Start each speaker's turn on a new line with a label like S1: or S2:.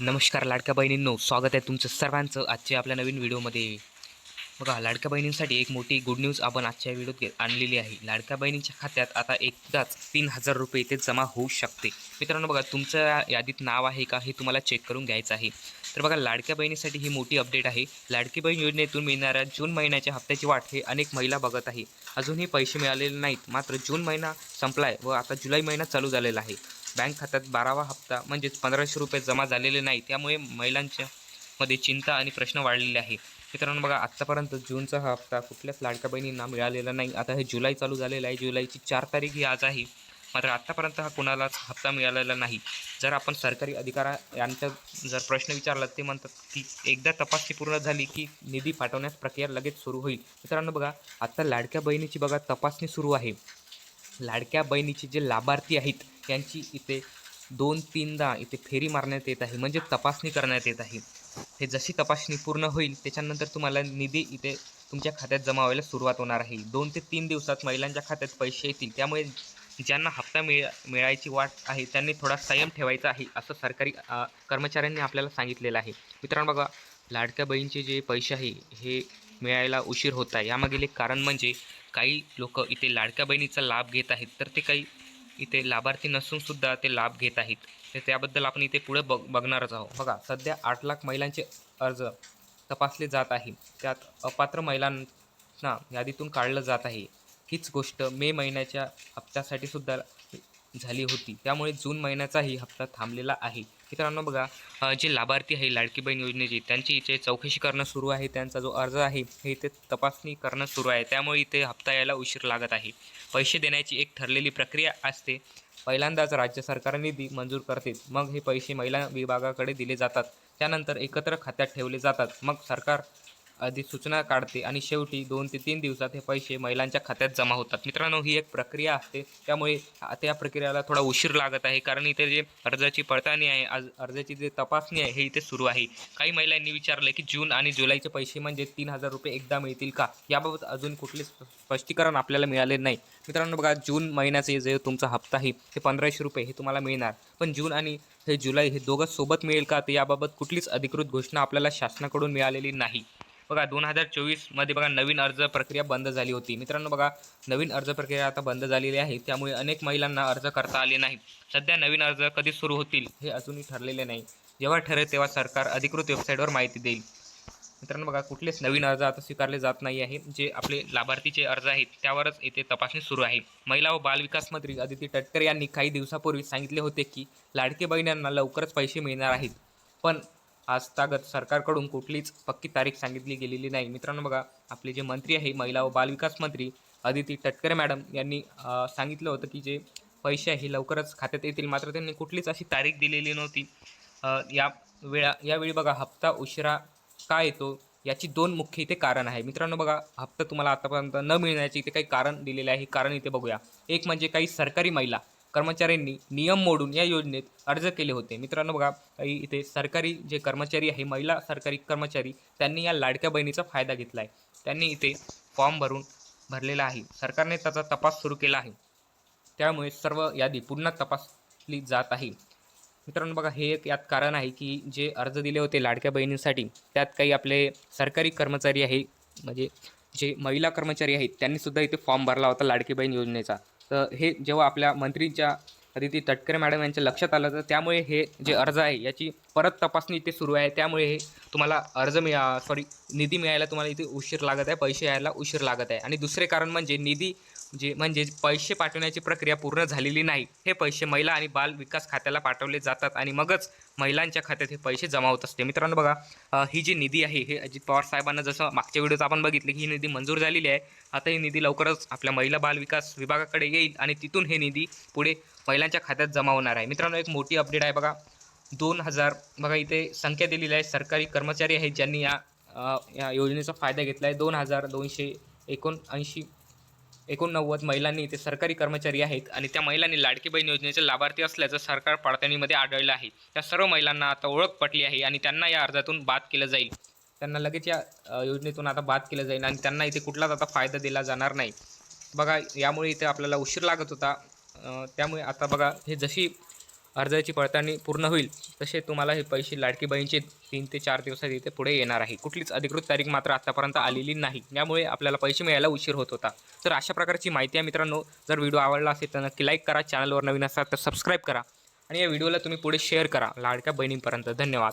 S1: नमस्कार लाडक्या बहिणींनो स्वागत आहे तुमचं सर्वांचं आजच्या आपल्या नवीन व्हिडिओमध्ये. बघा लाडक्या बहिणींसाठी एक मोठी गुड न्यूज आपण आजच्या व्हिडिओत आणलेली आहे. लाडक्या बहिणींच्या खात्यात आता एकदाच तीन हजार रुपये इथे जमा होऊ शकते. मित्रांनो बघा तुमचं यादीत नाव आहे का हे तुम्हाला चेक करून घ्यायचं आहे. तर बघा लाडक्या बहिणीसाठी ही मोठी अपडेट आहे. लाडकी बहीण योजनेतून मिळणाऱ्या जून महिन्याच्या हप्त्याची वाट हे अनेक महिला बघत आहे. अजूनही पैसे मिळालेले नाहीत. मात्र जून महिना संपलाय व आता जुलै महिना चालू झालेला आहे. बँक खात्यात बारावा हप्ता म्हणजेच पंधराशे रुपये जमा झालेले नाही. त्यामुळे महिलांच्या मध्ये चिंता आणि प्रश्न वाढलेले आहे मित्रांनो बघा आत्तापर्यंत जूनचा हा हप्ता कुठल्याच लाडक्या बहिणींना मिळालेला नाही. आता हे जुलै चालू झालेलं आहे. जुलैची चार तारीख ही आज आहे. मात्र आत्तापर्यंत हा कुणालाच हप्ता मिळालेला नाही. जर आपण सरकारी अधिकारा यांचा जर प्रश्न विचारला ते म्हणतात की एकदा तपासणी पूर्ण झाली की निधी पाठवण्यास प्रक्रिया लगेच सुरू होईल. मित्रांनो बघा आत्ता लाडक्या बहिणीची बघा तपासणी सुरू आहे. लाडक्या बहिणीचे जे लाभार्थी आहेत यांची इथे दोन तीनदा इथे फेरी मारण्यात येत आहे म्हणजे तपासणी करण्यात येत आहे. हे जशी तपासणी पूर्ण होईल त्याच्यानंतर तुम्हाला निधी इथे तुमच्या खात्यात जमा व्हायला सुरुवात होणार आहे. दोन ते तीन दिवसात महिलांच्या खात्यात पैसे येतील. त्यामुळे ज्यांना हप्ता मिळ मिळायची वाट आहे त्यांनी थोडा संयम ठेवायचा आहे असं सरकारी कर्मचाऱ्यांनी आपल्याला सांगितलेलं आहे. मित्रांनो बघा लाडक्या बहीणचे जे पैसे आहे हे मिळायला उशीर होत आहे. यामागील एक कारण म्हणजे काही लोक इथे लाडक्या बहिणीचा लाभ घेत आहेत तर ते काही इथे लाभार्थी नसून सुद्धा ते लाभ घेत आहेत. तर त्याबद्दल आपण इथे पुढे बघ बघणारच आहोत. बघा सध्या आठ लाख महिलांचे अर्ज तपासले जात आहे. त्यात अपात्र महिलांना यादीतून काढलं जात आहे. हीच गोष्ट मे महिन्याच्या हप्त्यासाठी सुद्धा झाली होती. त्यामुळे जून महिन्याचाही हप्ता थांबलेला आहे. मित्रांनो बघा जे लाभार्थी आहे लाडकी बहीण योजनेची त्यांची इथे चौकशी करणं सुरू आहे. त्यांचा जो अर्ज आहे हे इथे तपासणी करणं सुरू आहे. त्यामुळे इथे हप्ता यायला उशीर लागत आहे. पैसे देण्याची एक ठरलेली प्रक्रिया असते. पहिल्यांदाच राज्य सरकार निधी मंजूर करते. मग हे पैसे महिला विभागाकडे दिले जातात. त्यानंतर एकत्र खात्यात ठेवले जातात. मग सरकार अधिसूचना काढते आणि शेवटी दोन ते तीन दिवसात हे पैसे महिलांच्या खात्यात जमा होतात. मित्रांनो ही एक प्रक्रिया असते. त्यामुळे त्या प्रक्रियेला थोडा उशीर लागत आहे कारण इथे जे अर्जाची पडताळणी आहे आज अर्जाची जे तपासणी आहे हे इथे सुरू आहे. काही महिलांनी विचारले की जून आणि जुलैचे पैसे म्हणजे तीन हजार रुपये एकदा मिळतील का? याबाबत अजून कुठले स्पष्टीकरण आपल्याला मिळाले नाही. मित्रांनो बघा जून महिन्याचे जे तुमचा हप्ता आहे ते पंधराशे रुपये हे तुम्हाला मिळणार. पण जून आणि हे जुलै हे दोघं सोबत मिळेल का? ते याबाबत कुठलीच अधिकृत घोषणा आपल्याला शासनाकडून मिळालेली नाही. बघा दोन हजार चोवीसमध्ये बघा नवीन अर्ज प्रक्रिया बंद झाली होती. मित्रांनो बघा नवीन अर्ज प्रक्रिया आता बंद झालेली आहे. त्यामुळे अनेक महिलांना अर्ज करता आले नाही सध्या नवीन अर्ज कधी सुरू होतील हे अजूनही ठरलेले नाही. जेव्हा ठरेल तेव्हा सरकार अधिकृत वेबसाईटवर माहिती देईल. मित्रांनो बघा कुठलेच नवीन अर्ज आता स्वीकारले जात नाही आहे. जे आपले लाभार्थीचे अर्ज आहेत त्यावरच येथे तपासणी सुरू आहे. महिला व बालविकास मंत्री अदिती तटकरे यांनी काही दिवसापूर्वी सांगितले होते की लाडके बहिण्यांना लवकरच पैसे मिळणार आहेत. पण आज तागत सरकारकडून कुठलीच पक्की तारीख सांगितली गेलेली नाही. मित्रांनो बघा आपले जे मंत्री आहे महिला व बालविकास मंत्री अदिती तटकरे मॅडम यांनी सांगितलं होतं की जे पैसे आहे हे लवकरच खात्यात येतील. मात्र त्यांनी कुठलीच अशी तारीख दिलेली नव्हती. या वेळा यावेळी बघा हप्ता उशिरा का येतो याची दोन मुख्य इथे कारण आहे. मित्रांनो बघा हप्ता तुम्हाला आतापर्यंत न मिळण्याचे इथे काही कारण दिलेले आहे. कारण इथे बघूया. एक म्हणजे काही सरकारी महिला. कर्मचाऱ्यांनी नियम मोडून या योजनेत अर्ज केले होते. मित्रांनो बघा इथे सरकारी जे कर्मचारी आहे महिला सरकारी कर्मचारी त्यांनी या लाडक्या बहिणीचा फायदा घेतला आहे त्यांनी इथे फॉर्म भरून भरलेला आहे. सरकारने त्याचा तपास सुरू केला आहे. त्यामुळे सर्व यादी पुन्हा तपासली जात आहे. मित्रांनो बघा हे एक यात कारण आहे की जे अर्ज दिले होते लाडक्या बहिणींसाठी त्यात काही आपले सरकारी कर्मचारी आहे म्हणजे जे महिला कर्मचारी आहेत त्यांनी सुद्धा इथे फॉर्म भरला होता लाडकी बहीण योजनेचा. तर हे जेव्हा आपल्या मंत्रीच्या अदिती तटकरे मॅडम यांच्या लक्षात आलं तर त्यामुळे हे जे अर्ज आहे याची परत तपासणी इथे सुरू आहे. त्यामुळे हे तुम्हाला अर्ज मिळा सॉरी निधी मिळायला तुम्हाला इथे उशीर लागत आहे पैसे यायला उशीर लागत आहे. आणि दुसरे कारण म्हणजे निधी जे म्हणजे पैसे पाठवण्याची प्रक्रिया पूर्ण झालेली नाही. हे पैसे महिला आणि बाल विकास खात्याला पाठवले जातात आणि मगच महिलांच्या खात्यात हे पैसे जमा होत असते. मित्रांनो बघा ही जी निधी आहे हे अजित पवार साहेबांना जसं मागच्या व्हिडिओत आपण बघितले की ही निधी मंजूर झालेली आहे. आता ही निधी लवकरच आपल्या महिला बाल विकास विभागाकडे येईल आणि तिथून हे निधी पुढे महिलांच्या खात्यात जमा होणार आहे. मित्रांनो एक मोठी अपडेट आहे बघा. दोन हजार बघा इथे संख्या दिलेली आहे. सरकारी कर्मचारी आहेत ज्यांनी या या योजनेचा फायदा घेतला आहे. दोन हजार दोनशे एकोणऐंशी एकोणनव्वद महिलांनी इथे सरकारी कर्मचारी आहेत आणि त्या महिलांनी लाडकी बहीण योजनेचे लाभार्थी असल्याचं सरकार पडताळणीमध्ये आढळलं आहे. त्या सर्व महिलांना आता ओळख पटली आहे आणि त्यांना या अर्जातून बाद केलं जाईल. त्यांना लगेच या योजनेतून आता बाद केलं जाईल आणि त्यांना इथे कुठलाच आता फायदा दिला जाणार नाही. बघा यामुळे इथे आपल्याला उशीर लागत होता. त्यामुळे आता बघा हे जशी अर्जाची पडताळणी पूर्ण होईल. तसे तुम्हाला हे पैसे लाडकी बहिणीचे तीन ते चार दिवसात इथे पुढे येणार आहे. कुठलीच अधिकृत तारीख मात्र आतापर्यंत आलेली नाही. यामुळे आपल्याला पैसे मिळायला उशीर होत होता. तर अशा प्रकारची माहिती आहे मित्रांनो जर व्हिडिओ आवडला असेल तर नक्की लाईक करा. चॅनलवर नवीन असाल तर सबस्क्राईब करा. आणि या व्हिडिओला तुम्ही पुढे शेअर करा. लाडक्या बहिणींपर्यंत. धन्यवाद.